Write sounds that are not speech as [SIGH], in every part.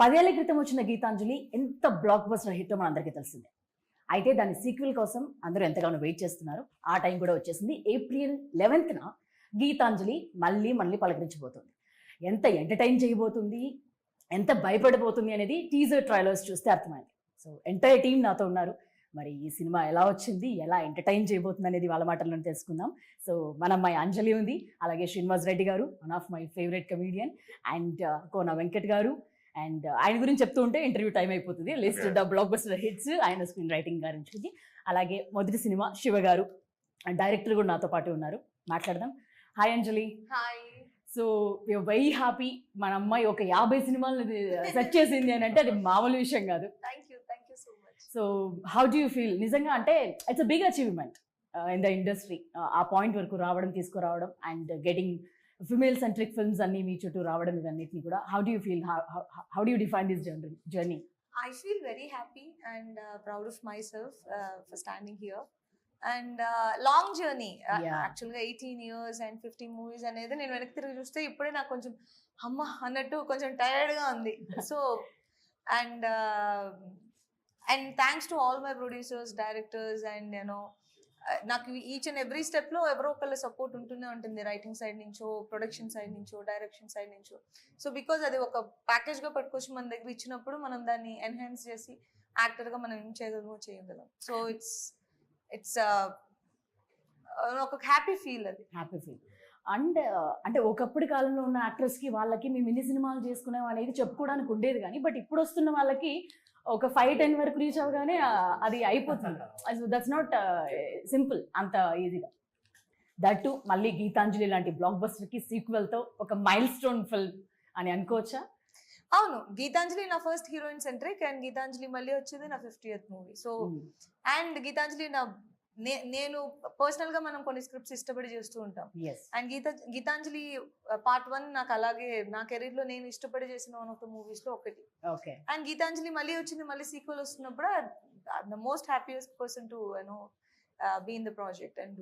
పదేళ్ళ క్రితం వచ్చిన గీతాంజలి ఎంత బ్లాక్ బస్టర్ హిట్ మనందరికీ తెలిసిందే. అయితే దాని సీక్వెల్ కోసం అందరూ ఎంతగానో వెయిట్ చేస్తున్నారు. ఆ టైం కూడా వచ్చేసింది. ఏప్రిల్ లెవెన్త్న గీతాంజలి మళ్ళీ మళ్ళీ పలకరించబోతుంది. ఎంత ఎంటర్టైన్ చేయబోతుంది ఎంత భయపడబోతుంది అనేది టీజర్ ట్రైలర్స్ చూస్తే అర్థమైంది. సో ఎంటైర్ టీం నాతో ఉన్నారు. మరి ఈ సినిమా ఎలా వచ్చింది ఎలా ఎంటర్టైన్ చేయబోతుంది అనేది వాళ్ళ మాటల్లో తెలుసుకుందాం. సో మన అమ్మాయి అంజలి ఉంది అలాగే Srinivas Reddy garu one of my favourite comedian and Kona Venkat garu and ఆయన గురించి చెప్తూ ఉంటే ఇంటర్వ్యూ టైం అయిపోతుంది. List the blockbuster hits ఆయన స్క్రీన్ రైటింగ్ గురించి అలాగే మొదటి సినిమా శివ గారు. డైరెక్టర్ కూడా నాతో పాటు ఉన్నారు. మాట్లాడదాం. Hi Anjali hi so very happy మన అమ్మాయి ఒక యాభై సినిమాలు సెట్ చేసింది అని అంటే అది మామూలు విషయం కాదు. Thank you thank you so much so how do you feel నిజంగా అంటే it's a big achievement in the industry ఆ పాయింట్ వరకు రావడం తీసుకురావడం and getting female centric films అన్ని మీ చుట్టూ రావడం ఇవన్నిటిని కూడా how do you feel how do you define this journey journey I feel very happy and proud of myself for standing here and long journey. యాక్చువల్గా eighteen years and fifteen movies అనేది నేను వెనక్కి తిరిగి చూస్తే ఇప్పుడే నాకు కొంచెం అమ్మ అన్నట్టు కొంచెం టైర్డ్గా ఉంది. So and and thanks to all my producers directors and you know నాకు ఈచ్ అండ్ ఎవ్రీ స్టెప్లో ఎవరో ఒకళ్ళ సపోర్ట్ ఉంటూనే ఉంటుంది. రైటింగ్ సైడ్ నుంచో ప్రొడక్షన్ సైడ్ నుంచో డైరెక్షన్ సైడ్ నుంచో. సో బికాజ్ అది ఒక ప్యాకేజ్గా పట్టుకొచ్చి మన దగ్గర ఇచ్చినప్పుడు మనం దాన్ని ఎన్హాన్స్ చేసి యాక్టర్గా మనం ఏం చేయగలమో చేయగలం. సో ఇట్స్ ఇట్స్ ఒక హ్యాపీ ఫీల్ అది. హ్యాపీ ఫీల్ అండ్ అంటే ఒకప్పటి కాలంలో ఉన్న యాక్టర్స్కి వాళ్ళకి మేము ఇన్ని సినిమాలు చేసుకున్నాం అనేది చెప్పుకోవడానికి ఉండేది కానీ బట్ ఇప్పుడు వస్తున్న వాళ్ళకి ఒక ఫైవ్ టెన్ వరకు రీచ్ అవ్వగానే ఆ, అది అయిపోతుంది. దట్స్ నాట్ సింపుల్ అంత ఈజీగా. దట్టు మళ్ళీ గీతాంజలి లాంటి బ్లాక్ బస్టర్కి సీక్వెల్తో ఒక మైల్ స్టోన్ ఫిల్మ్ అని అనుకోవచ్చా? అవును గీతాంజలి నా first heroine centric and Geethanjali మళ్ళీ వచ్చేది నా fifty movie so and Geethanjali నే- నేను పర్సనల్గా మనం కొన్ని స్క్రిప్ట్స్ ఇష్టపడి చేస్తూ ఉంటాం. And Geetha Geethanjali part one నాకు అలాగే నా కెరీర్లో నేను ఇష్టపడి చేసిన వన్ ఆఫ్ ద మూవీస్లో ఒకటి. అండ్ గీతాంజలి మళ్ళీ వచ్చింది మళ్ళీ సీక్వెల్ వస్తున్నప్పుడు the most happiest person to you know be in the project and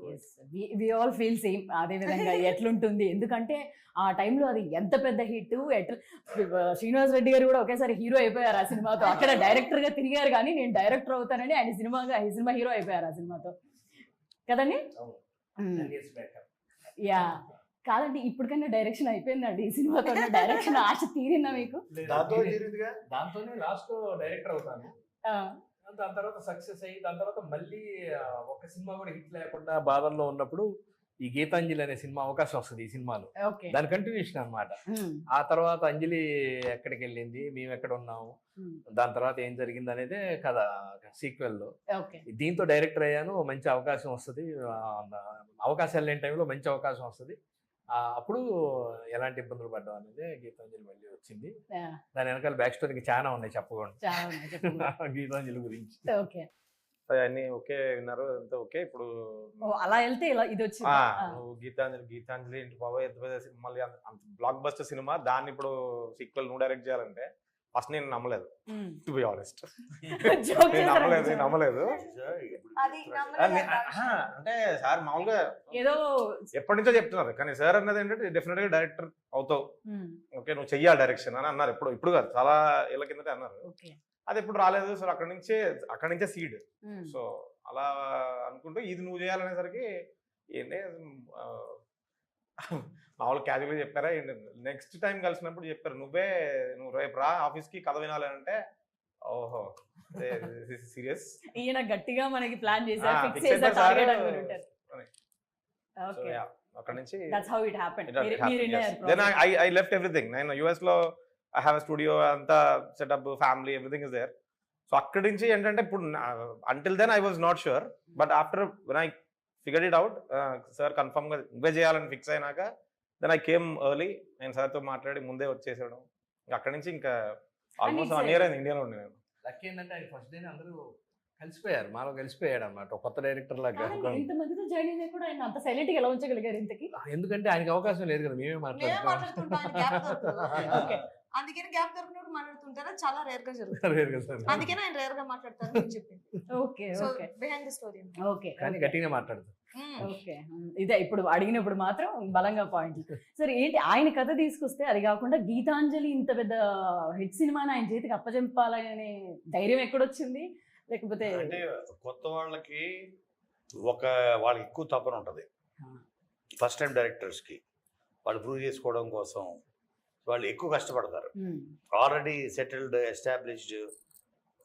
we all feel same అదే విధంగా [LAUGHS] ఎట్లుంటుంది? ఎందుకంటే ఆ టైంలో అది ఎంత పెద్ద హిట్ ఎట్లా శ్రీనివాస్ రెడ్డి గారు కూడా ఒకేసారి హీరో అయిపోయారు ఆ సినిమాతో. అక్కడ డైరెక్టర్గా తిరిగారు కానీ నేను డైరెక్టర్ అవుతానని ఆయన సినిమాగా ఈ సినిమా హీరో అయిపోయారు ఆ సినిమాతో. కదండి? యా. కాదండి ఇప్పటికన్నా డైరెక్షన్ అయిపోయిందండి ఈ సినిమాతో డైరెక్షన్ ఆశ తీరిందా మీకు? దాంతో దాంతోనే లాస్ట్ డైరెక్టర్ అవుతాను. దాని తర్వాత సక్సెస్ అయ్యి దాని తర్వాత మళ్ళీ ఒక సినిమా కూడా హిట్ లేకుండా బాధల్లో ఉన్నప్పుడు ఈ గీతాంజలి అనే సినిమా అవకాశం వస్తుంది ఈ సినిమాలో. దాని కంటిన్యూషన్ అన్నమాట. ఉమ్, ఆ తర్వాత అంజలి ఎక్కడికి వెళ్ళింది? మేము ఎక్కడ ఉన్నాము? దాని తర్వాత ఏం జరిగింది అనేదే కథ సీక్వెల్లో. దీంతో డైరెక్టర్ అయ్యాను మంచి అవకాశం వస్తుంది. అవకాశాలు లేని టైంలో మంచి అవకాశం వస్తుంది. అప్పుడు ఎలాంటి ఇబ్బందులు పడ్డాం అనేది గీతాంజలి మళ్ళీ వచ్చింది. దాని వెనకాల బ్యాక్ స్టోరీకి చాలా ఉన్నాయి చెప్పకుండా. [LAUGHS] గీతాంజలి గురించి. ఓకే. అన్ని ఓకే విన్నారు అంతా ఓకే. ఇప్పుడు అలా వెళ్తే ఇలా ఇది వచ్చింది? నువ్వు గీతాంజలి గీతాంజలి ఇంటి బాబాయ్ ఎంత పెద్ద సినిమా మళ్ళీ అంత- అంత బ్లాక్ బస్టర్ సినిమా. దాన్ని ఇప్పుడు సీక్వెల్ నువ్వు డైరెక్ట్ చేయాలంటే ఫస్ట్ నేను నమ్మలేదు. టు బి ఆనెస్ట్ నేను నమ్మలేదు నమ్మలేదు. అంటే సార్ మామూలుగా ఏదో ఎప్పటి నుంచో చెప్తున్నారు కానీ సార్ అన్నది ఏంటంటే డెఫినెట్గా డైరెక్టర్ అవుతావు. ఓకే నువ్వు చెయ్యాలి డైరెక్షన్ అని అన్నారు ఇప్పుడు ఇప్పుడు కాదు చాలా ఏళ్ళ కిందటే అన్నారు. ఓకే. అది ఇప్పుడు రాలేదు సో అక్కడి నుంచే అక్కడి నుంచే సీడ్ సో అలా అనుకుంటూ ఇది నువ్వు చేయాలనేసరికి ఏంటి ఆ, మామూలు క్యాజువల్గా చెప్పారా? నెక్స్ట్ టైం కలిసినప్పుడు చెప్పారు. నువ్వే నువ్వు రేపు రా ఆఫీస్కి కథ వినాలి అంటే. ఓహో. సీరియస్ ఈయన గట్టిగా మనకి ప్లాన్ చేశారు ఫిక్స్ టార్గెట్ ఓకే అక్కడ నుంచి that's how it happened I, I, I left everything. నేను యుఎస్లో ఐ హ్యావ్ స్టూడియో అంతా setup family everything is there so అక్కడి నుంచి ఏంటంటే ఇప్పుడు until then I was not sure but after when I figure it out sir కన్ఫర్మ్గా ఇవే చేయాలని ఫిక్స్ అయినాక దెన్ ఐ కేమ్ ఎర్లీ నేను సార్తో మాట్లాడి ముందే వచ్చేసేయడం. ఇంకా అక్కడి నుంచి ఇంకా ఆల్మోస్ట్ వన్ ఇయర్ అయింది ఇండియాలో ఉండి నేను. లక్కీ ఏంటంటే ఆయన ఫస్ట్ డే అందరూ కలిసిపోయారు. మాలో కలిసిపోయాడు అనమాట కొత్త డైరెక్టర్ లాగా ఇంత మందితో జాయిన్ అయినా కూడా ఆయన అంత సైలెంట్ ఎలా ఉంచగలిగారు ఇంతకి? ఎందుకంటే ఆయనకి అవకాశం లేదు కదా మేమే మేమే [LAUGHS] అందుకని గ్యాప్ దొరికినప్పుడు మాట్లాడుతుంటారా? చాలా రేర్గా జరుగుతుంది. [LAUGHS] అందుకని ఆయన రేర్గా మాట్లాడతారు అని చెప్పింది. Okay so okay. Behind the story okay కానీ గట్టిగా మాట్లాడతారు. ఓకే. ఇదే ఇప్పుడు అడిగినప్పుడు మాత్రం బలంగా పాయింట్ సరే ఏంటి ఆయన కథ తీసుకొస్తే అది కాకుండా గీతాంజలి ఇంత పెద్ద హిట్ సినిమాని ఆయన చేతికి అప్పచెంపాలనే ధైర్యం ఎక్కడొచ్చింది? లేకపోతే అంటే కొత్త వాళ్ళకి ఒక వాళ్ళకి ఎక్కువ తపన ఉంటుంది. ఫస్ట్ టైం డైరెక్టర్స్కి వాళ్ళు ప్రూవ్ చేసుకోవడం కోసం వాళ్ళు ఎక్కువ కష్టపడతారు. ఆల్రెడీ సెటిల్డ్ ఎస్టాబ్లిష్డ్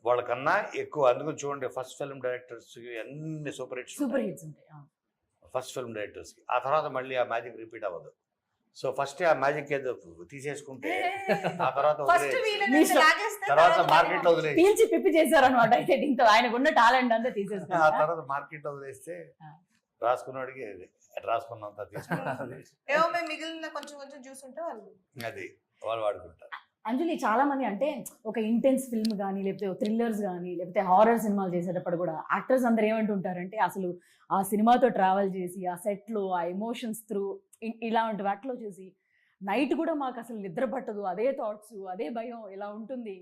వాళ్ళకన్నా ఎక్కువ. అందుకని చూడండి ఫస్ట్ ఫిల్మ్ డైరెక్టర్స్కి అన్ని సూపర్ హిట్స్ సూపర్ హిట్స్ ఉంటాయి ఆ. ఫస్ట్ ఫిల్మ్ డైరెక్టర్స్కి ఆ తర్వాత మళ్ళీ ఆ మ్యాజిక్ రిపీట్ అవ్వదు. సో ఫస్ట్ ఆ మ్యాజిక్ ఏదో తీసేసుకుంటే [LAUGHS] ఆ తర్వాత తర్వాత మార్కెట్లో వదిలేసి పీల్చి పిప్పి చేశారనమాట అయితే దీంతో. ఆయనకున్న టాలెంట్ అంతా ఆ తీసేసుకున్నారు తర్వాత మార్కెట్లో వదిలేస్తే ఆ. రాసుకున్నాడికి అది. రాసుకున్నంత మేము [LAUGHS] మిగిలిన కొంచెం కొంచెం చూసుంటే వాళ్ళు అది వాళ్ళు వాడుకుంటారు. అంజలి చాలా మంది అంటే ఒక ఇంటెన్స్ ఫిల్మ్ కానీ లేకపోతే థ్రిల్లర్స్ కానీ లేకపోతే హారర్ సినిమాలు చేసేటప్పుడు కూడా యాక్టర్స్ అందరు ఏమంటుంటారంటే అసలు ఆ సినిమాతో ట్రావెల్ చేసి ఆ సెట్లో ఆ ఎమోషన్స్ త్రూ ఇలాంటి వాటిలో చేసి నైట్ కూడా మాకు అసలు నిద్ర పట్టదు. అదే థాట్స్ అదే భయం ఇలా ఉంటుంది.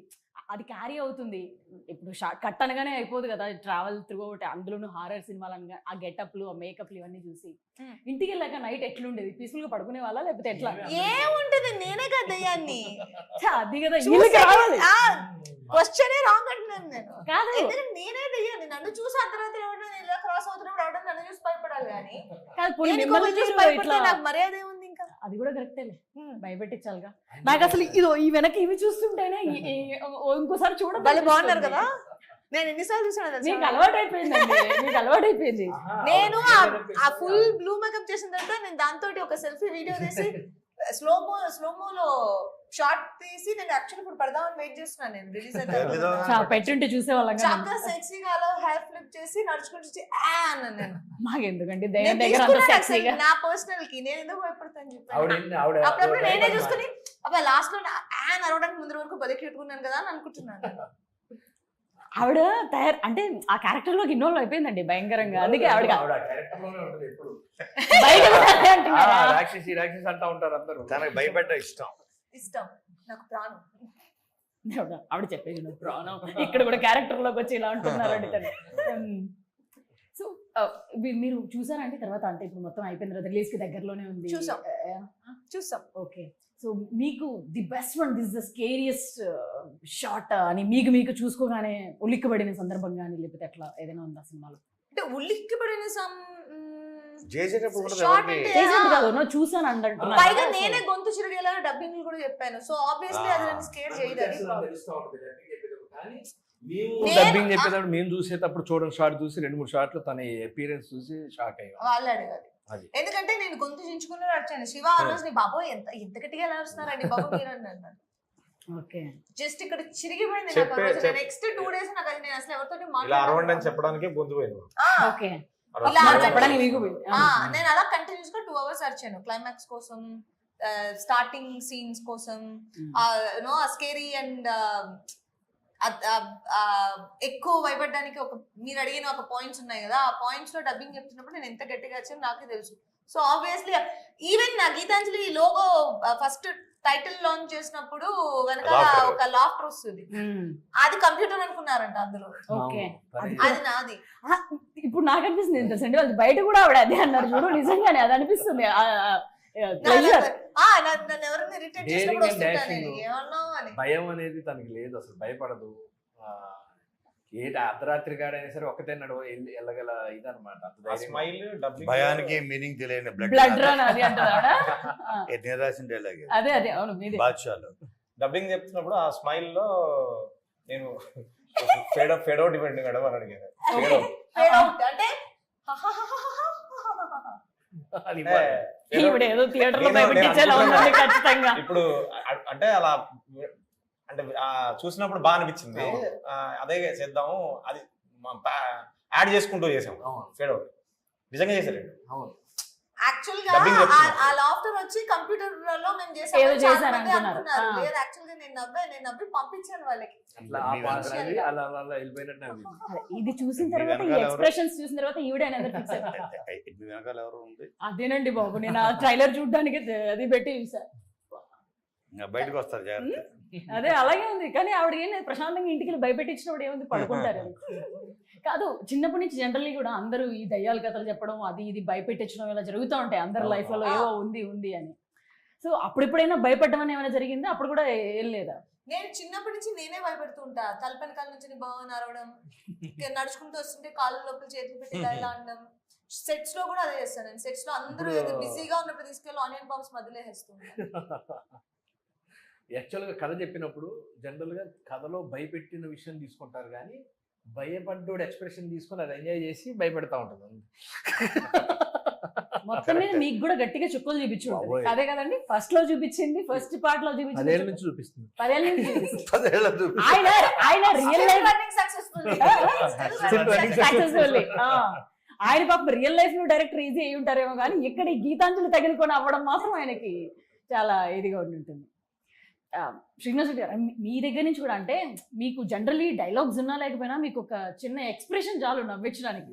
అది క్యారీ అవుతుంది. ఇప్పుడు షార్ట్ కట్ అనగానే అయిపోదు కదా ట్రావెల్ త్రూ అవుట్ అందులోనూ హారర్ సినిమాలు అనగా ఆ గెటప్లు ఆ మేకప్లు ఇవన్నీ చూసి. ఇంటికి వెళ్ళాక నైట్ ఎట్లుండేది? పీస్ఫుల్గా పడుకునే వాళ్ళ లేకపోతే ఎట్లా? ఏముంటది? నేనే కదా దయ్యాన్ని. అది కదా ఆ, క్వశ్చనే రాంగ్ అంటున్నాను నేను. కాదు. ఎందుకంటే నేనే దయ్యాన్ని. నన్ను చూసి అర్ధరాత్రి ఎవరైనా ఇలా క్రాస్ అవుతున్నప్పుడు ఎవరైనా నన్ను చూసి భయపడాలి కానీ. కాదు నాకు మర్యాద ఏముంది? అది కూడా కరెక్టేలే. భయపెట్టించాలిగా. నాకు అసలు ఇదో ఈ వెనక ఇవి చూస్తుంటేనే ఇంకోసారి చూడ వాళ్ళు బాగున్నారు కదా? నేను ఎన్నిసార్లు చూసాను? అలవాటు అయిపోయిందండి మీకు అలవాటు అయిపోయింది నేను ఆ- ఆ ఫుల్ బ్లూ మేకప్ చేసిన తర్వాత నేను దాంతో ఒక సెల్ఫీ వీడియో తీసి స్లోమో స్లోమోలో షార్ట్ తీసి నేను యాక్చువల్ ఇప్పుడు పడదామని వెయిట్ చేస్తున్నాను నేను రిలీజ్? అయితే పెట్టుంటే చూసేవాళ్ళం కదా. చక్కగా సెక్సీగా అలా హెయిర్ ఫ్లిప్ చేసి నడుచుకుంటూ ఆ అన్నాను నేను. మాకెందుకండి నేను దయ్యం దగ్గర అంత సెక్సీగా నా పర్సనల్కి. నేను ఎందుకు భయపడతాను ఆవిడ చెప్పాను అప్పుడప్పుడు నేనే? చూసుకుని అబ్బా లాస్ట్లో యాన్ అరవడానికి ముందు వరకు బలి పెట్టుకున్నాను కదా అని అనుకుంటున్నాను. ఆవిడ తయారు అంటే ఆ క్యారెక్టర్లోకి ఇన్వాల్వ్ అయిపోయిందండి భయంకరంగా. అందుకే ఆవిడ ఆ ఆ? రాక్షసి రాక్షసి అంటా ఉంటారు అందరూ. తనకు భయపెట్ట ఇష్టం. ఇష్టం నాకు ప్రాణం. ఆవిడ చెప్పేది నువ్వు ప్రాణం. ఇక్కడ కూడా క్యారెక్టర్లోకి వచ్చి ఇలా అంటున్నారండి తను. [LAUGHS] సో మీరు చూసారంటే తర్వాత అంటే ఇప్పుడు మొత్తం అయిపోయిన తర్వాత రిలీజ్కి దగ్గరలోనే ఉంది. చూసాం. చూస్తాం ఓకే సో మీకు the best one this the scariest short అని మీకు మీకు చూసుకోగానే ఉలిక్కబడిన సందర్భం కానీ లేకపోతే అట్లా ఏదైనా ఉందా సినిమాలో? అంటే ఉల్లిక్కి పడిన చూసాను అంటున్నా పైగా నేనే గొంతు చిరిగేలా డబ్బింగ్ కూడా చెప్పాను. సో ఆబ్వియస్లీ అది నన్ను స్కేర్ చేయదు డబ్బింగ్ చెప్పేటప్పుడు. మేము చూసేటప్పుడు చూడండి షార్ట్ చూసి రెండు మూడు షార్ట్లు తన అపీరెన్స్ చూసి షాక్ అయ్యాం వాళ్ళు అడగాలి. అది. ఎందుకంటే నేను గొంతు చించుకుని అడిచాను శివ ఆ రోజు నీ బాబోయ్ ఎంత ఎంత గట్టిగా ఎలా అరుస్తున్నారండి బాబు మీరు అని అన్నాను ఓకే. జస్ట్ ఇక్కడ చిరిగిపోయింది నాకు నెక్స్ట్ టూ డేస్ నాకు అది నేను అసలు ఎవరితో అని చెప్పడానికి గొంతు పోయింది. ఓకే. ఇలా నేను అలా కంటిన్యూస్గా టూ అవర్స్ అరిచాను. క్లైమాక్స్ కోసం స్టార్టింగ్ సీన్స్ కోసం. నో స్కేరీ అండ్ ఎక్కువ భయపడడానికి ఒక మీరు అడిగిన ఒక పాయింట్స్ ఉన్నాయి కదా ఆ పాయింట్స్లో డబ్బింగ్ చెప్తున్నప్పుడు నేను ఎంత గట్టిగా వచ్చాను నాకే తెలుసు. సో ఆబ్వియస్లీ ఈవెన్ నా Geethanjali logo first title launch చేసినప్పుడు వెనకాల. ఒక లాఫ్టర్ వస్తుంది. అది కంప్యూటర్ అనుకున్నారంట అందులో. ఓకే. అది నాది. ఇప్పుడు నాకు అనిపిస్తుంది ఎంత సండే వాళ్ళు బయట కూడా ఆవిడ అదే అన్నారు చూడు నిజంగానే అది అనిపిస్తుంది. భయం అనేది తనకి లేదు అసలు భయపడదు. ఆ, ఏంటి అర్ధరాత్రి గాడైనా సరే ఒకటే నడువ వెళ్ళి- వెళ్ళగల ఇదనమాట భయానికి మీనింగ్ తెలియని బ్లడ్ బ్లడ్ రన్ అది అంటారు [LAUGHS] అదే అదే అవును మీదే. బాద్షాలో. డబ్బింగ్ చెప్తున్నప్పుడు ఆ స్మైల్ [LAUGHS] లో నేను ఫేడ్ ఫేడ్ అవుట్ ఇవ్వండి మేడం అని అడిగాను. అంటే ఏదో థియేటర్లో నేను- నేను భయపెట్టించేలా అనుకుంటున్నా. ఉందండి ఖచ్చితంగా. ఇప్పుడు అంటే అలా అంటే ఆ చూసినప్పుడు బాగా అనిపించింది. అదే చేద్దాము అది యాడ్ చేసుకుంటూ చేసాం అవును, ఫేడ్ అవుట్. నిజంగా చేశారు అవును. యాక్చువల్గా. ఆ- లాఫ్టర్ వచ్చి కంప్యూటర్లో మేము చేసాం. లేదు యాక్చువల్గా నేను నవ్వే నేను నవ్వి పంపించాను వాళ్ళకి. ఇది చూసిన తర్వాత ఈ? ఎక్స్ప్రెషన్స్ చూసిన తర్వాత ఈవిడ [LAUGHS] అదేనండి బాబు నేను ఆ ట్రైలర్ చూడడానికి అది పెట్టి చూసా. బయటకు వస్తారు జాగ్రత్త. అదే అలాగే ఉంది. కానీ ఆవిడ ఏం లేదు. ప్రశాంతంగా ఇంటికి వెళ్ళి భయపెట్టించినప్పుడు ఏముంది? [LAUGHS] పడుకుంటారు కాదు చిన్నప్పటి నుంచి జనరల్లీ కూడా అందరూ ఈ దయ్యాల కథలు చెప్పడం అది ఇది భయపెట్టించడం ఇలా జరుగుతూ ఉంటాయి అందరి. లైఫ్లలో. ఏవో ఉంది ఉంది అని. సో అప్పుడెప్పుడైనా భయపడడం అని ఏమైనా జరిగిందా? అప్పుడు కూడా ఏం లేదా? నేను చిన్నప్పటి నుంచి నేనే భయపెడుతూ ఉంటా. తలపని కాళ్ళ నుంచి బాగా అరవడం నడుచుకుంటూ వస్తుంటే కాళ్ళ లోపల చేతులు పెట్టి ఇలా అనడం. సెట్స్లో కూడా అదే చేస్తాను నేను. సెట్స్లో అందరూ బిజీగా ఉన్నప్పుడు తీసుకెళ్ళి ఆనియన్ బాంబ్స్ మధ్యలో వేస్తుంటాను [LAUGHS] యాక్చువల్గా కథ చెప్పినప్పుడు జనరల్గా కథలో భయపెట్టిన విషయం తీసుకుంటారు కానీ భయపడ్డోడు ఎక్స్ప్రెషన్ తీసుకొని అది ఎంజాయ్ చేసి భయపెడతా ఉంటుంది మొత్తం మీద మీకు కూడా గట్టిగా చుక్కలు చూపించు. అదే కదండి ఫస్ట్లో చూపించింది ఫస్ట్ పార్ట్లో పదేళ్ళ చూపించింది నుంచి చూపిస్తుంది. పదేళ్ళ నుంచి చూపిస్తుంది. పదేళ్ళ చూపి ఆయన ఆయన real life Still running successfully ఆయన పాప రియల్ లైఫ్లో డైరెక్టర్ ఈజీ అయి ఉంటారేమో కానీ ఇక్కడ ఈ గీతాంజలి తగిలికొని అవ్వడం మాత్రం ఆయనకి చాలా ఇదిగా ఉండి ఉంటుంది. శ్రీనివాస్ రెడ్డి గారు మీ- దగ్గర నుంచి కూడా అంటే మీకు జనరల్లీ డైలాగ్స్ ఉన్నా లేకపోయినా మీకు ఒక చిన్న ఎక్స్ప్రెషన్ చాలు నవ్వించడానికి.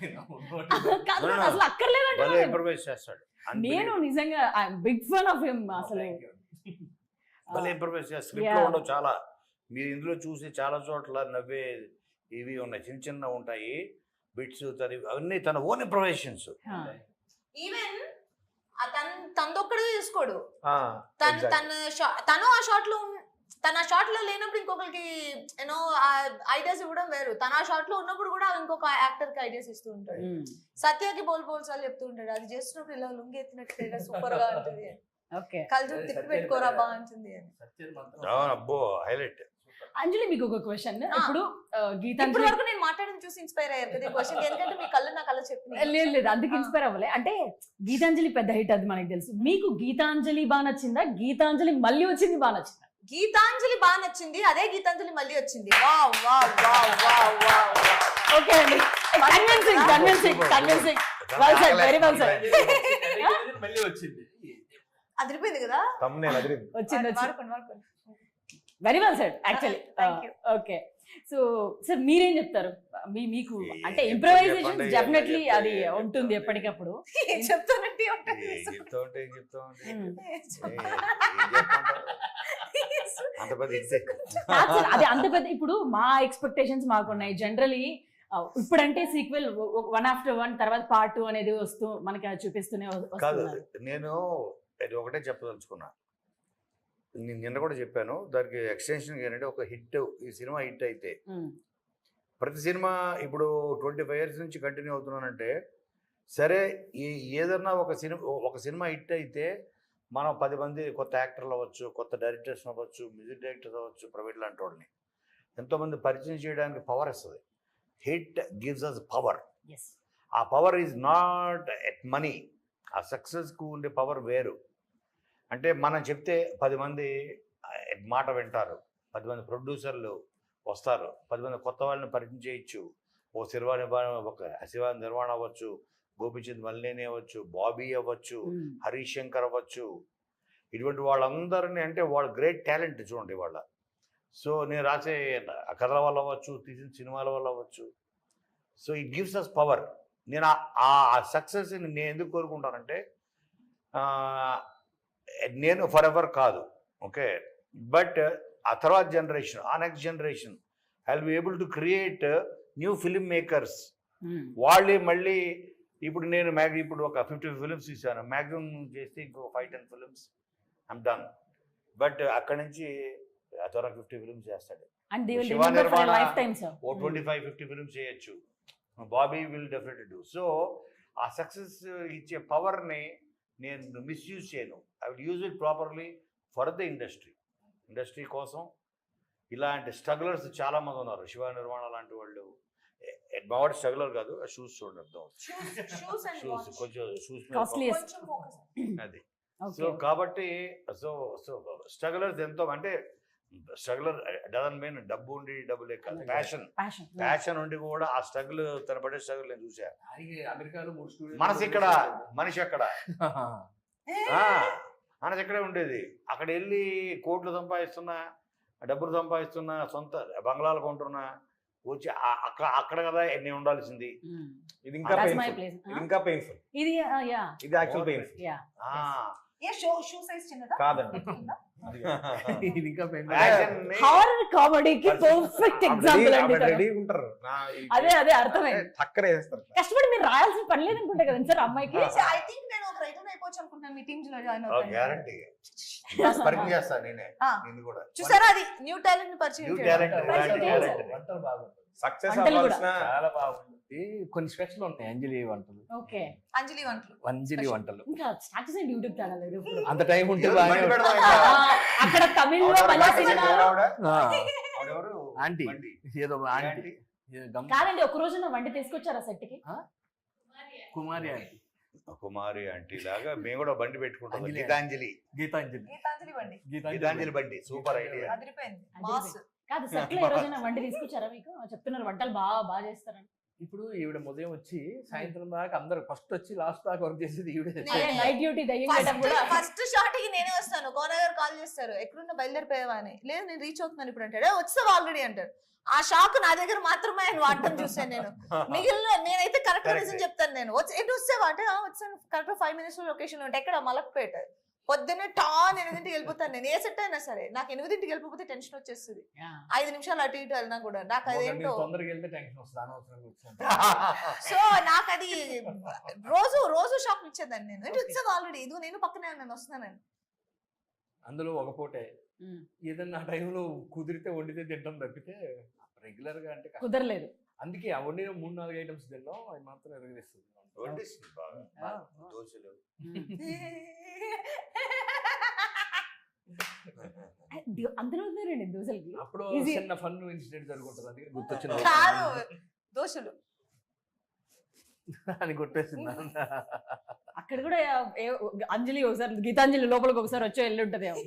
[LAUGHS] అసలు అక్కర్లేదంటే ఇంప్రూవైజ్ చేస్తాడు. నేను నిజంగా బిగ్ ఫన్ ఆఫ్ హిమ్ అసలు. [LAUGHS] Yeah. ఉండవు చాలా. మీరు ఇందులో చూసి చాలా చోట్ల నవ్వే ఇవి ఉన్నాయి. చిన్న చిన్న ఉంటాయి. బిట్స్ తన అవన్నీ తన ఓన్ ఇంప్రొవైజేషన్స్ ఆ, ఈవెన్ తన తనదొక్కడే తీసుకోడు ఆ, తన. తన తను ఆ షాట్లో తన ఆ షాట్లో లేనప్పుడు ఇంకొకరికి యూనో ఐడియాస్ ఇవ్వడం వేరు. తన ఆ షాట్లో ఉన్నప్పుడు కూడా ఇంకొక యాక్టర్కి ఐడియాస్ ఇస్తూ ఉంటాడు. సత్యకి బోల్ బోల్ సార్లు చెప్తూ ఉంటాడు. అది చేస్తున్నప్పుడు ఇలా లుంగి ఎత్తినట్టు సూపర్గా ఉంటుంది. [LAUGHS] కళ్ళు అదే తిప్పి పెట్టుకోరా. బాగుంటుంది అని. సత్యం మాత్రం అవును అబ్బో హైలైట్. అంజలి మీకు ఒక క్వశ్చన్. ఇప్పుడు గీతాంజలి వరకు నేను మాట్లాడడం చూసి ఇన్స్పైర్ అయ్యారు కదా ఈ క్వశ్చన్ ఎందుకంటే మీ కళ్ళు నా కళ్ళ చెప్పింది లేదు లేదు అందుకు. ఇన్స్పైర్ అవ్వలే. అంటే గీతాంజలి పెద్ద హిట్ అది మనకి తెలుసు. మీకు గీతాంజలి బాగా నచ్చిందా? గీతాంజలి మళ్ళీ వచ్చింది బాగా నచ్చిందా? గీతాంజలి బాగా నచ్చింది అదే గీతాంజలి మళ్ళీ వచ్చింది. Wow wow wow wow wow okay అండి. Convincing convincing convincing Well said, very well said. మళ్ళీ వచ్చింది. అదిరిపోయింది కదా. వచ్చింది వచ్చింది. Very well said actually Thank you. Okay so sir మీరేం చెప్తారు? మీ మీకు అంటే ఇంప్రవైజేషన్ డెఫినెట్లీ అది ఉంటుంది ఎప్పటికప్పుడు. [LAUGHS] చెప్తానంటే. [LAUGHS] అది అంత పెద్ద ఇప్పుడు మా ఎక్స్పెక్టేషన్స్ మాకున్నాయి. జనరలీ ఇప్పుడంటే సీక్వెల్ వన్ ఆఫ్టర్ వన్ తర్వాత పార్ట్ టూ అనేది వస్తూ మనకి అది చూపిస్తూనే కాదు నేను ఒకటే చెప్పదలుచుకున్నా. నేను నిన్న కూడా చెప్పాను దానికి ఎక్స్టెన్షన్ ఏంటంటే ఒక హిట్ ఈ సినిమా హిట్ అయితే ప్రతి సినిమా ఇప్పుడు ట్వంటీ ఫైవ్ ఇయర్స్ నుంచి కంటిన్యూ అవుతున్నానంటే సరే ఈ ఏదన్నా ఒక సినిమా ఒక సినిమా హిట్ అయితే మనం పది మంది కొత్త యాక్టర్లు అవ్వచ్చు కొత్త డైరెక్టర్స్ అవ్వచ్చు మ్యూజిక్ డైరెక్టర్స్ అవ్వచ్చు ప్రైవేట్ లాంటి వాళ్ళని. ఎంతోమంది పరిచయం చేయడానికి పవర్ ఇస్తుంది hit gives us power yes. ఆ power is not at money ఆ సక్సెస్కు ఉండే పవర్ వేరు. అంటే మనం చెప్తే పది మంది మాట వింటారు. పది మంది ప్రొడ్యూసర్లు వస్తారు. పది మంది కొత్త వాళ్ళని పరిచయం చేయొచ్చు ఓ నిర్మాణ ఒక శివ నిర్మాణ అవ్వచ్చు గోపిచంద్ మల్లేని అవ్వచ్చు బాబీ అవ్వచ్చు హరీష్ శంకర్ అవ్వచ్చు. ఇటువంటి వాళ్ళందరినీ అంటే వాళ్ళ గ్రేట్ టాలెంట్ చూడండి వాళ్ళ. సో నేను రాసే కథల వల్ల అవ్వచ్చు తీసిన సినిమాల వల్ల అవ్వచ్చు. So it gives us power నేను ఆ- ఆ సక్సెస్ నేను ఎందుకు కోరుకుంటానంటే నేను ఫర్ ఎవర్ కాదు ఓకే బట్ ఆ తర్వాత జనరేషన్ ఆ next generation I will be able to create new film makers వాళ్ళే మళ్ళీ ఇప్పుడు నేను మ్యాగ్ ఇప్పుడు ఒక ఫిఫ్టీ ఫిలిమ్స్ తీసాను మ్యాక్సిమం చేస్తే ఇంకో five ten films I'm done but అక్కడ నుంచి ఆ త్వర ఫిఫ్టీ ఫిలిమ్స్ చేస్తాడు. శివ నిర్మాణ-. ఓ ట్వంటీ ఫైవ్ ఫిఫ్టీ ఫిలిమ్స్ చేయొచ్చు. Bobby will definite do so ఆ సక్సెస్ ఇచ్చే పవర్ని నేను మిస్యూజ్ చేయను. I will use it properly for the industry industry కోసం ఇలాంటి స్ట్రగులర్స్ చాలా మంది ఉన్నారు. శివ నిర్మాణ లాంటి వాళ్ళు. మావాడు స్ట్రగులర్ కాదు. షూస్ చూడండి షూస్ కొంచెం షూస్ అది. So Okay. కాబట్టి సో సో స్ట్రగులర్స్ ఎంతో అంటే స్ట్రగులర్ డజన్ మీన్ డబ్బు ఉండి డబ్బు లేక. ప్యాషన్. ప్యాషన్. ఉండి కూడా ఆ స్ట్రగుల్ తన పడే స్ట్రగుల్ నేను చూసా మనసు ఇక్కడ మనిషి అక్కడ [LAUGHS] మనసు ఇక్కడే ఉండేది? అక్కడ వెళ్ళి కోట్లు సంపాదిస్తున్నా డబ్బులు సంపాదిస్తున్నా సొంత బంగ్లాలు కొంటున్నా వచ్చి అక్కడ అక్కడ కదా నేను ఉండాల్సింది. ఇది ఇంకా పెయిన్ఫుల్. ఇది? ఇంకా పెయిన్ఫుల్ ఇది ఇది యాక్చువల్ పెయిన్ఫుల్ కాదండి. కామెడీకి పర్ఫెక్ట్ ఎగ్జాంపుల్ అండి అదే అదే అర్థమైంది. టక్కర వేస్తారు కష్టపడి మీరు రాయాల్సిన పని లేదనుకుంటా కదండి సార్ అమ్మాయికి? [LAUGHS] ఐ థింక్ నేను ఒక రైటర్ అయిపోవచ్చు అనుకుంటున్నాను మీ టీమ్స్లో జాయిన్ గ్యారంటీ [LAUGHS] పరిచయం చేస్తాను నేనే ఆ. నిన్ను కూడా. చూసారా అది? న్యూ టాలెంట్ పరిచయం సక్సెస్. అవ్వాల్సిన చాలా కొన్ని స్పెషల్ ఉన్నాయి అంజలి వంటలు. ఓకే. అంజలి వంటలు. అంజలి. వంటలు. ఇంకా స్టార్ట్ చేసేయండి యూట్యూబ్ ఛానల్. అంత టైం ఉంటే బాగానే? అక్కడ తమిళ్ళో మళ్ళీ సినిమా? ఆంటీ. ఏదో ఆంటీ. కాదండి ఒక రోజున వంట తీసుకొచ్చారా సెట్కి కుమారి ఆంటీ. కుమారి ఆంటీ లాగా మేము కూడా బండి పెట్టుకుంటాం. అంజలి. గీతాంజలి. గీతాంజలి. గీతాంజలి బండి. గీతాంజలి బండి. Super idea. అదిరిపోయింది. కాదు [LAUGHS] సెట్లో ఈ రోజున వంట తీసుకొచ్చారా మీకు? చెప్తున్నారు వంటలు బాగా బాగా చేస్తారని. ఇప్పుడు ఈవిడ ఉదయం వచ్చి సాయంత్రం దాకా అందరు ఫస్ట్ వచ్చి లాస్ట్ దాకా వర్క్ చేసేది ఈవిడే. నైట్ డ్యూటీ దయ్యం గెటప్ కూడా. ఫస్ట్ షాట్కి నేనే వస్తాను. కోన గారు కాల్ చేస్తారు. ఎక్కడున్నా బయలుదేరిపోయావా? అని. లేదు నేను రీచ్ అవుతున్నాను ఇప్పుడు అంటాడు. "ఏ, వచ్చావు ఆల్రెడీ అంటాడు. ఆ షాక్ నా దగ్గర మాత్రమే ఆయన వాడటం చూసాను నేను. మిగిలిన నేనైతే కరెక్ట్. రీజన్ చెప్తాను నేను. వచ్చి ఎటు వచ్చావా అంటే "ఆ, వచ్చాను. కరెక్ట్ ఫైవ్ మినిట్స్ లొకేషన్ ఉంటే ఎక్కడ? మలక్పేట. పొద్దున్నే టాన్ ఎనిమిదింటికి వెళ్ళిపోతాను నేను. ఏ సెట్ అయినా సరే నాకు ఎనిమిదింటికి వెళ్ళిపోతే టెన్షన్ వచ్చేస్తుంది. ఐదు నిమిషాలు అటు ఇటు వెళ్ళినా కూడా నాకు అదేంటో [LAUGHS] సో నాకు అది రోజు రోజు షాక్ ఇచ్చేదాన్ని నేను. ఏంటి వచ్చావు ఆల్రెడీ ఇదిగో నేను పక్కనే ఉన్నాను వస్తున్నానని. అందులో ఒక పూటే ఏదన్నా టైంలో కుదిరితే వండితే తింటాం తప్పితే రెగ్యులర్గా అంటే. కుదరలేదు. అందుకే ఆ వండిన మూడు నాలుగు ఐటమ్స్ తిన్నాం అవి మాత్రం ఎరగదిస్తుంది. వండిస్తుంది బాగా. దోశలు. ఉన్నారండి దోశలకి. అప్పుడు. చిన్న ఫన్ ఇన్సిడెంట్ జరుగుతుంది అందుకే గుర్తొచ్చిన కాదు దోశలు. అని కొట్టేసింది అక్కడ కూడా అంజలి ఒకసారి గీతాంజలి లోపలికి ఒకసారి వచ్చి వెళ్ళి ఉంటదేమో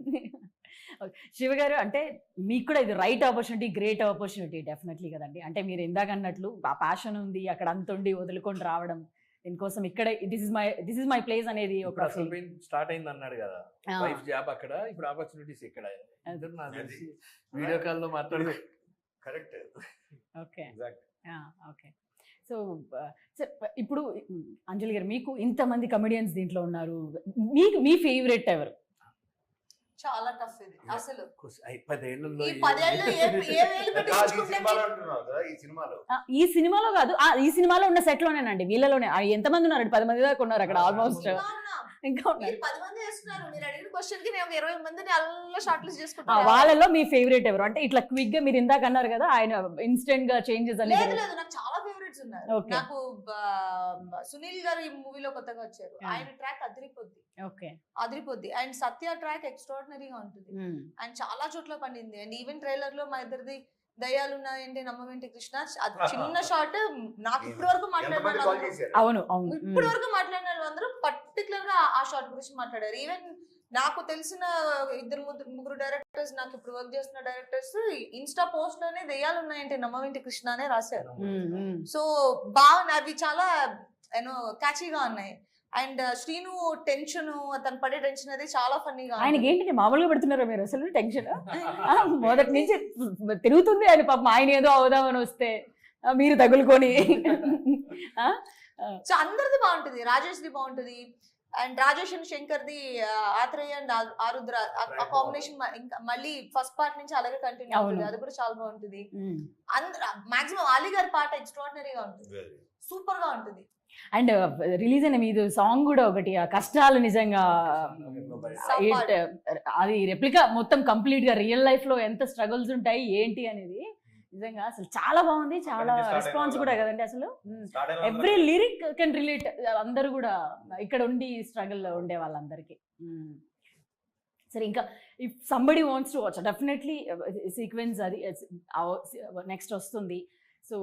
[LAUGHS] శివ గారు అంటే మీకు కూడా ఇది right opportunity great opportunity definitely కదండి. అంటే మీరు ఇందాక అన్నట్లు ఆ ప్యాషన్ ఉంది అక్కడ అంత ఉండి వదులుకొని రావడం దీనికోసం ఇక్కడ this is my this is my place అనేది ఒక స్టార్ట్ అయింది అన్నాడు కదా. వైఫ్ జాబ్ అక్కడ ఇప్పుడు ఆపర్చునిటీస్ ఇక్కడ. వీడియో కాల్లో మాట్లాడి correct okay. Okay. So sir ఇప్పుడు అంజలి గారు మీకు ఇంతమంది కమెడియన్స్ దీంట్లో ఉన్నారు. మీకు మీ ఫేవరెట్ ఎవరు? చాలా టఫ్ ఇది అసలు. ఈ సినిమాలో కదా ఈ సినిమాలో. ఆ, ఈ సినిమాలో కాదు ఆ, ఈ సినిమాలో ఉన్న సెట్ లోనేనండి వీళ్ళలోనే ఎంతమంది ఉన్నారు? పది మంది దాకా ఉన్నారు అక్కడ ఆల్మోస్ట్ ఇంకా పది మంది చేస్తున్నారు. మీరు అడిగిన క్వశ్చన్కి నేను ఇరవై మందిని అల్లా షార్ట్ లిస్ట్ ఆ, చేసుకుంటాను వాళ్ళలో మీ ఫేవరెట్ ఎవరు? అంటే ఇట్లా క్విక్గా మీరు ఇందాక అన్నారు కదా ఆయన ఇన్స్టెంట్గా చేంజెస్ లేదు అనేది లేదు నాకు చాలా Okay. నాకు సునీల్ గారు ఈ మూవీలో కొత్తగా వచ్చారు. ఆయన ట్రాక్ అదిరిపోద్ది. ఓకే. అదిరిపోద్ది. అండ్ సత్య ట్రాక్ ఎక్స్ట్రాడినరీగా ఉంటుంది. అండ్ చాలా చోట్ల పండింది. అండ్ ఈవెన్ ట్రైలర్లో మా ఇద్దరిది దయ్యాలు ఉన్నాయంటే నమ్మవేంటి కృష్ణ అది చిన్న షార్ట్ నాకు ఇప్పటి వరకు మాట్లాడిన అవును అవును. ఇప్పటి వరకు మాట్లాడిన వాళ్ళందరూ పర్టికులర్గా ఆ షార్ట్ గురించి మాట్లాడారు. ఈవెన్ నాకు తెలిసిన ఇద్దరు ముగ్గురు- ముగ్గురు డైరెక్టర్స్ నాకు ఇప్పుడు వర్క్ చేస్తున్న డైరెక్టర్స్ ఇన్స్టా పోస్ట్లోనే దెయ్యాలు ఉన్నాయంటే నమ్మవేంటి కృష్ణ అనే రాశారు. సో బాగున్నాయి అవి చాలా యూనో క్యాచీగా ఉన్నాయి. అండ్ శ్రీను టెన్షన్ తను పడే టెన్షన్ అది చాలా ఫన్నీగా ఆయనకి ఏంటంటే మామూలుగా పెడుతున్నారా మీరు అసలు టెన్షన్ [LAUGHS] మొదటి నుంచి తిరుగుతుంది ఆయన పాపం. ఆయన ఏదో అవుదామని వస్తే మీరు తగులుకొని? [LAUGHS] సో అందరిది బాగుంటుంది. రాజేష్ ది బాగుంటుంది. అండ్ రాజేష్ అండ్ శంకర్ ది ఆత్రేయ అండ్ ఆరుద్ర ఆ- కాంబినేషన్ ఇంకా మళ్ళీ ఫస్ట్ పార్ట్ నుంచి అలాగే కంటిన్యూ అవుతుంది. అది కూడా చాలా బాగుంటుంది. అందరు మాక్సిమం అలీ గారి పాట ఎక్స్ట్రాడినరీగా ఉంటుంది. సూపర్గా ఉంటుంది అండ్ రిలీజ్ అయిన మీది సాంగ్ కూడా ఒకటి ఆ కష్టాలు నిజంగా. అది రెప్లికా మొత్తం కంప్లీట్గా రియల్ లైఫ్లో ఎంత స్ట్రగుల్స్ ఉంటాయి ఏంటి అనేది నిజంగా అసలు చాలా బాగుంది చాలా రెస్పాన్స్ కూడా. కదండి అసలు? ఎవ్రీ లిరిక్ కెన్ రిలేట్ అందరూ కూడా ఇక్కడ ఉండి స్ట్రగుల్ ఉండే వాళ్ళందరికీ. సరే ఇంకా if somebody wants to watch definitely sequence అది నెక్స్ట్ వస్తుంది. సో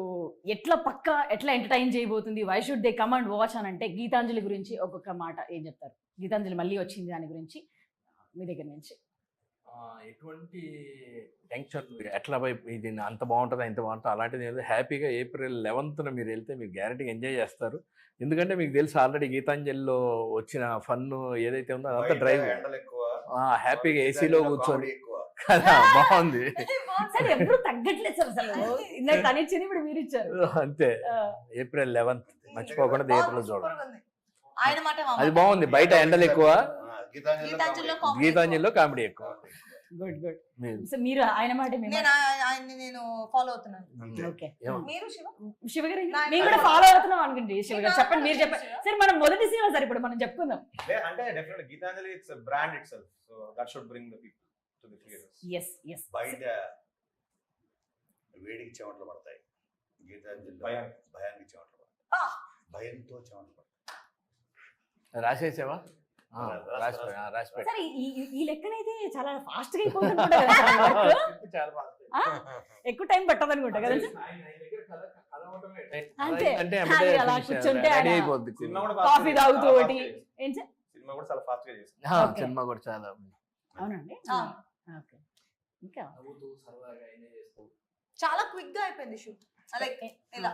ఎట్లా పక్క ఎట్లా ఎంటర్టైన్ చేయబోతుంది? Why should they come and watch అని అంటే గీతాంజలి గురించి ఒక్కొక్క మాట ఏం చెప్తారు? గీతాంజలి మళ్ళీ వచ్చింది దాని గురించి మీ దగ్గర నుంచి. ఎటువంటి టెన్షన్ ఎట్లా పోయి ఇది అంత బాగుంటుందా ఇంత బాగుంటుందా అలాంటిది ఏదో హ్యాపీగా ఏప్రిల్ లెవెన్త్న మీరు వెళ్తే మీరు గ్యారంటీగా ఎంజాయ్ చేస్తారు. ఎందుకంటే మీకు తెలుసు ఆల్రెడీ గీతాంజలిలో వచ్చిన ఫన్ ఏదైతే ఉందో అదంతా డ్రైవ్ ఎండలు ఎక్కువ. హ్యాపీగా ఏసీలో కూర్చొని కదా బాగుంది. అంతే. ఏప్రిల్ లెవెన్త్ మర్చిపోకుండా థియేటర్లో సూపర్ చూడండి. అది. బాగుంది బయట ఎండలు ఎక్కువ. గీతాంజలిలో కామెడీ ఎక్కువ. గుడ్ గుడ్ సో మీరు ఆయన మాట నేను ఆ- ఆయన్ని నేను ఫాలో అవుతున్నాను. ఓకే. మీరు శివ? శివ గారు మేము కూడా ఫాలో అవుతున్నాం అనుకోండి శివ గారు చెప్పండి మీరు చెప్పండి. సరే మనం మొదటి సినిమా సార్ ఇప్పుడు మనం చెప్పుకుందాం. అంటే definite Geethanjali it's brand itself so that should bring the people to the theatres yes బయట వేడికి చెమటలు పడతాయి. గీతాంజలి భయానికి. భయానికి చెమటలు పడతాయి. ఆ! భయంతో చెమటలు పడతాయి. రాసేసావా? సరే ఈ లెక్కనైతే చాలా ఫాస్ట్గా అయిపోతుంది? [LAUGHS] ఎక్కువ టైం పట్టదు అనుకుంటా కదా అంతే. అలా కూర్చుంటే గా తాగుతూ చాలా ఒకటి. సినిమా కూడా చాలా ఫాస్ట్గా చేసింది ఆ, Okay. సినిమా కూడా చాలా అవునండి. ఓకే. ఇంకా? చాలా క్విక్గా అయిపోయింది షూట్ లైక్ ఇలా.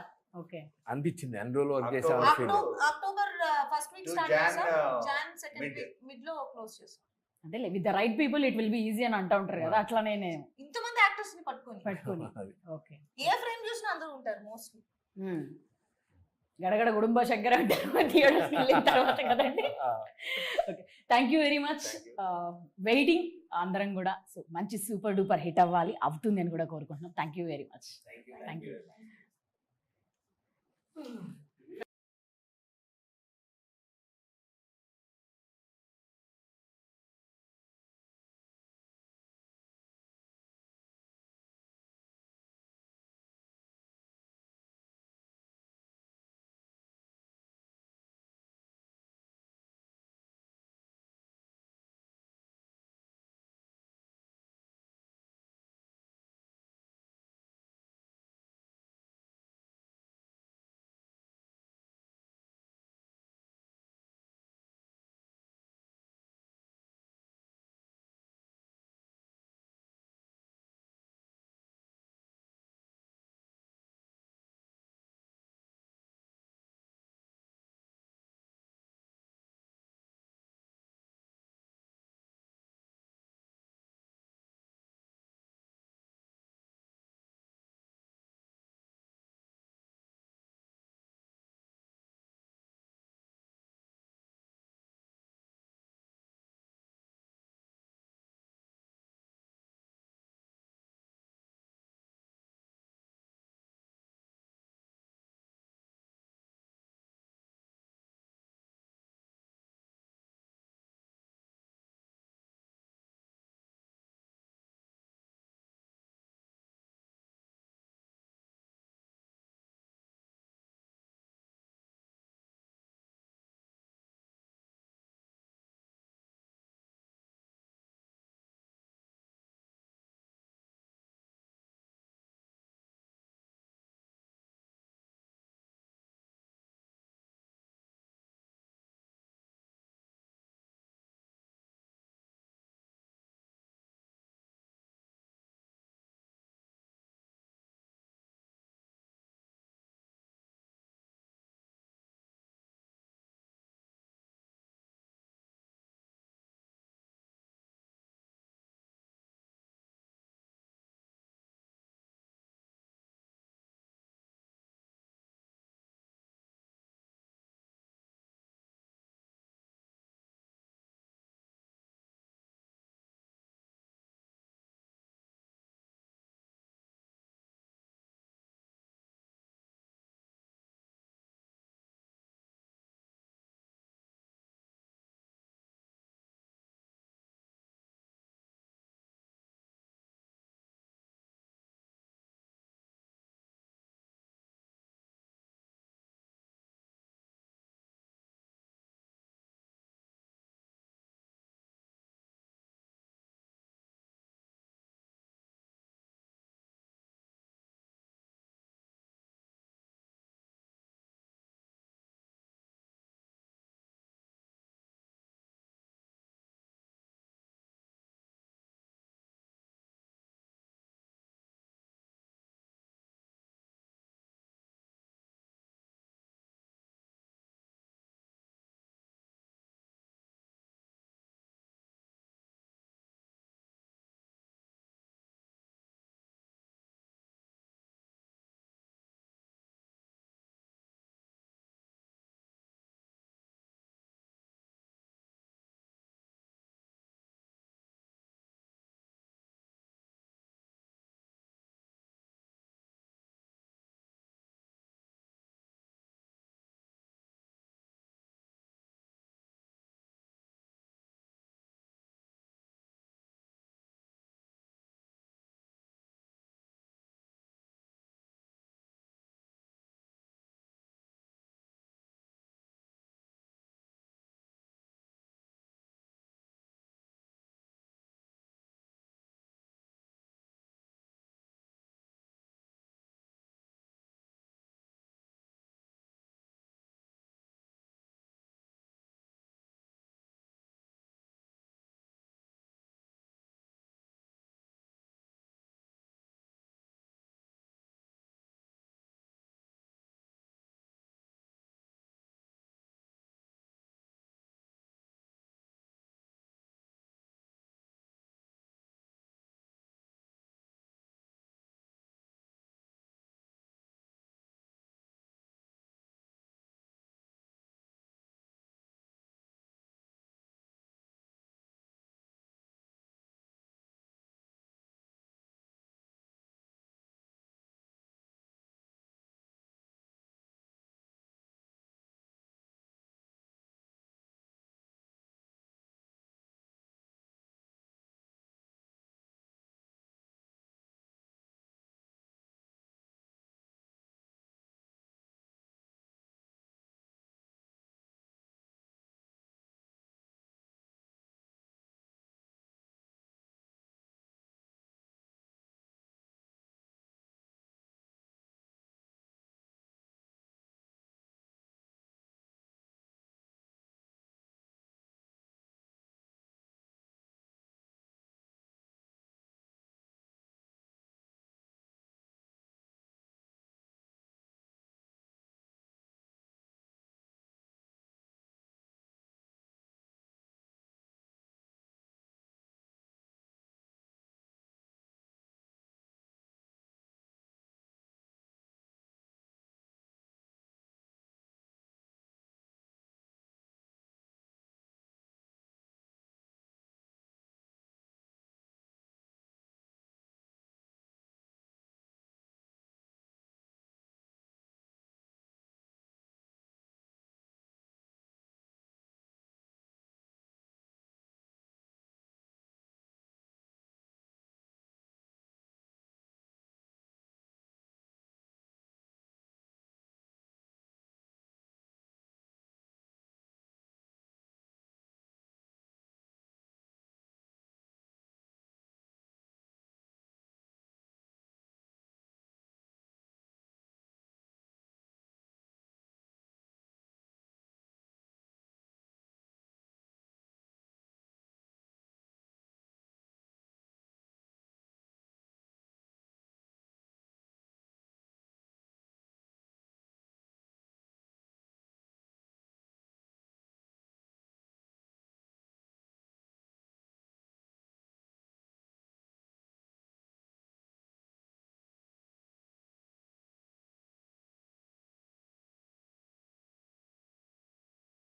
అనిపించింది. అన్ని రోజులు work feel October first week start చేసాం. John second. వీక్ మిడ్లో క్లోజ్ చేసాం. అంటే with the right people it will be easy అని అంటూ ఉంటారు కదా అట్లానే నేను ఇంతమంది యాక్టర్స్ని పట్టుకొని. పెట్టుకుని. [LAUGHS] ఓకే. ఏ ఫ్రేమ్ చూసినా అందరూ ఉంటారు మోస్ట్లీ గడగడ కుటుంబ శంకర అంటారు థియేటర్స్కి వెళ్ళిన తర్వాత కదండి. Thank you very much. Waiting అందరం కూడా సో మంచి సూపర్ డూపర్ హిట్ అవ్వాలి అవుతుంది అని కూడా కోరుకుంటున్నాం. Thank you very much thank you Mm-hmm. [SIGHS] [SIGHS]